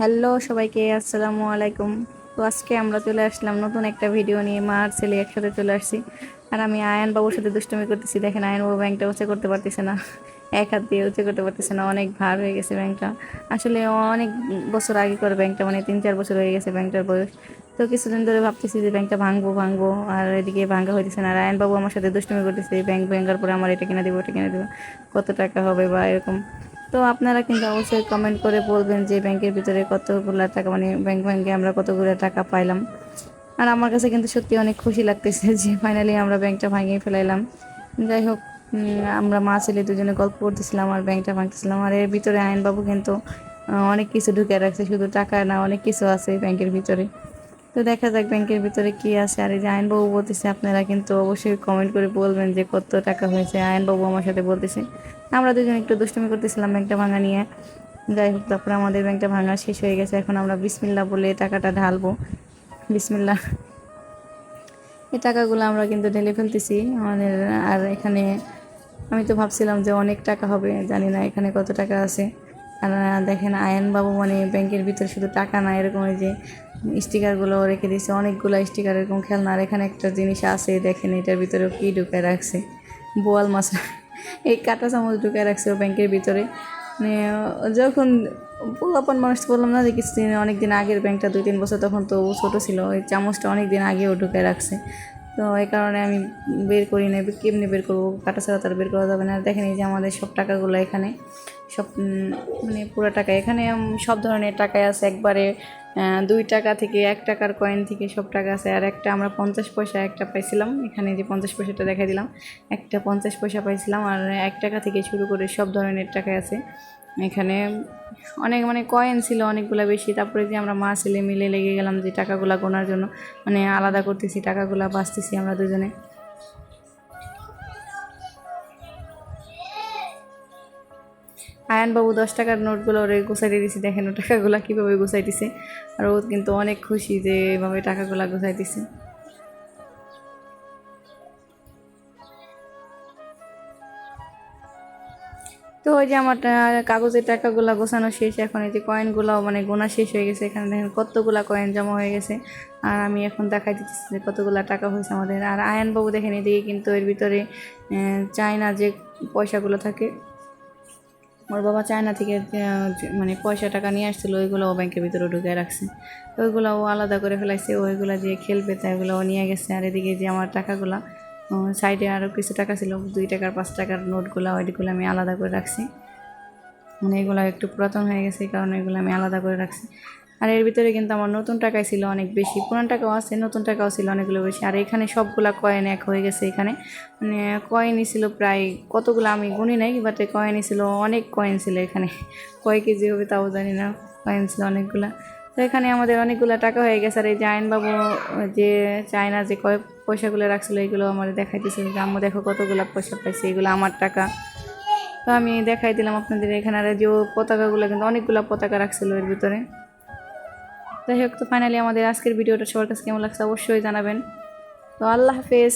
Hello সবাইকে, আসসালামু আলাইকুম। তো আজকে আমরা চলে আসলাম নতুন একটা ভিডিও নিয়ে, মা আর ছেলে একসাথে চলে আসছি। আর আমি আয়ন বাবুর সাথে দুষ্টুমি করতেছি। দেখেন আয়ন বাবু ব্যাংকটা উঁচে করতে পারতেছে না। এক হাত দিয়ে উঁচে করতে পারতেছে না, অনেক ভার হয়ে গেছে ব্যাংকটা। আসলে অনেক বছর আগে করে ব্যাংকটা মানে তিন চার বছর হয়ে গেছে ব্যাংকটার বয়স। তো কিছুদিন ধরে ভাবতেছি যে ব্যাংকটা ভাঙবো ভাঙবো, আর এদিকে ভাঙা হইতেছে না। আর আয়ন বাবু আমার সাথে দুষ্টুমি করতেছে, ব্যাংক ভাঙার পরে আমার এটা কিনে দেবো, ওটা কিনে দেবো। কত টাকা হবে বা এরকম। তো আপনারা কিন্তু অবশ্যই কমেন্ট করে বলবেন যে ব্যাংকের ভিতরে কতগুলো টাকা মানে ব্যাংক ব্যাংকে আমরা কতগুলো টাকা পাইলাম। আর আমার কাছে কিন্তু সত্যি অনেক খুশি লাগতেছে যে ফাইনালি আমরা ব্যাংকটা ভাঙিয়ে ফেলাইলাম। যাই হোক আমরা মা ছেলে দুজনে গল্প করতেছিলাম আর ব্যাংকটা ভাঙতেছিলাম। আর এর ভিতরে আইনবাবু কিন্তু অনেক কিছু ঢুকে রাখছে। শুধু টাকা না, অনেক কিছু আছে ব্যাংকের ভিতরে। তো দেখা যাক ব্যাংকের ভিতরে কি আছে। আর এই যে আইনবাবু বলতেছে, আপনারা কিন্তু অবশ্যই কমেন্ট করে বলবেন যে কত টাকা হয়েছে। আইনবাবু আমার সাথে বলতেছে, আমরা দুজন একটু দুষ্টুমি করতেছিলাম ব্যাংকটা ভাঙা নিয়ে। যাই হোক, তারপরে আমাদের ব্যাংকটা ভাঙা শেষ হয়ে গেছে। এখন আমরা বিসমিল্লা বলে টাকাটা ঢালবো। বিসমিল্লা। এই টাকাগুলো আমরা কিন্তু ঢেলে ফেলতেছি। আমাদের আর এখানে আমি তো ভাবছিলাম যে অনেক টাকা হবে, জানি না এখানে কত টাকা আছে। আর দেখেন আয়ন বাবু মানে ব্যাংকের ভিতরে শুধু টাকা না, এরকম যে স্টিকারগুলো রেখে দিয়েছে। অনেকগুলো স্টিকার এরকম খেলনা। আর এখানে একটা জিনিস আছে, দেখেন এটার ভিতরেও কী ঢুকায় রাখছে? বোয়াল মাছ। এই কাঁটা চামচ ঢুকায় রাখছে ও ব্যাংকের ভিতরে। মানে যখন পোলাপন মানুষ বললাম না যে কিছুদিন অনেক দিন আগের ব্যাংকটা, দুই তিন বছর তখন তো ছোটো ছিল, ওই চামচটা অনেক দিন আগেও ঢুকে রাখছে। তো এই কারণে আমি বের করি না কেমনি বের করব? কাটা ছাড়া তার বের করা যাবে না। দেখেন এই যে আমাদের সব টাকাগুলো এখানে, সব মানে পুরো টাকা। এখানে সব ধরনের টাকাই আছে। একবারে দুই টাকা থেকে এক টাকার কয়েন থেকে সব টাকা আছে। আর একটা আমরা পঞ্চাশ পয়সা একটা পাইছিলাম। এখানে যে পঞ্চাশ পয়সাটা দেখা দিলাম, একটা পঞ্চাশ পয়সা পাইছিলাম। আর এক টাকা থেকে শুরু করে সব ধরনের টাকা আছে। এখানে অনেক মানে কয়েন ছিল অনেকগুলো বেশি। তারপরে যে আমরা মা, ছেলে মিলে লেগে গেলাম যে টাকাগুলা গোনার জন্য মানে আলাদা করতেছি, টাকাগুলা বাঁচতেছি আমরা দুজনে। আয়নবাবু দশ টাকার নোটগুলো ওরে গুছাইতে দিছি। দেখেন ও টাকাগুলা কীভাবে গুছাইতেছে আর ও কিন্তু অনেক খুশি যে এভাবে টাকাগুলা গুছাইতেছে তো ওই যে আমার কাগজের টাকাগুলো গোছানো শেষ। এখন এই যে কয়েনগুলো মানে গোনা শেষ হয়ে গেছে। এখানে দেখেন কতগুলা কয়েন জমা হয়ে গেছে। আর আমি এখন দেখাই দিচ্ছি যে কতগুলা টাকা হয়েছে আমাদের। আর আয়নবাবু দেখেন এদিকে কিন্তু এর ভিতরে চায়না যে পয়সাগুলো থাকে ওর বাবা চায়না থেকে মানে পয়সা টাকা নিয়ে আসছিল, ওইগুলো ও ব্যাংকের ভিতরে ঢুকে রাখছে। ওইগুলো ও আলাদা করে ফেলাইছে ওইগুলো যে খেলবে তাই ওগুলো ও নিয়ে গেছে। আর এদিকে যে আমার টাকাগুলো সাইডে আরও কিছু টাকা ছিল, দুই টাকার, পাঁচ টাকার নোটগুলো, ওইগুলো আমি আলাদা করে রাখছি। মানে এগুলো একটু পুরাতন হয়ে গেছে কারণ এগুলো আমি আলাদা করে রাখছি। আর এর ভিতরে কিন্তু আমার নতুন টাকাই ছিল অনেক বেশি। পুরান টাকাও আছে, নতুন টাকাও ছিল অনেকগুলো বেশি। আর এখানে সবগুলা কয়েন এক হয়ে গেছে এখানে। মানে কয়েনই ছিল প্রায় কতগুলো আমি গুনি নাই বাট কয়েনই ছিল অনেক কয়েন ছিল এখানে। কয় কেজি হবে তাও জানি না কয়েন ছিল অনেকগুলা। তো এখানে আমাদের অনেকগুলো টাকা হয়ে গেছে। আর এই যে আইনবাবু, যে চায়না যে কয় পয়সাগুলো রাখছিল, এগুলো আমার দেখাইতেছে। যে আম্মু দেখো কতগুলো পয়সা পাইছে, এগুলো আমার টাকা। তো আমি দেখাই দিলাম আপনাদের এখানে। আর যে পতাকাগুলো কিন্তু অনেকগুলো পতাকা রাখছিল এর ভিতরে। যাই হোক, তো ফাইনালি আমাদের আজকের ভিডিওটা সবার কাছে কেমন লাগছে অবশ্যই জানাবেন। তো আল্লাহ হাফেজ।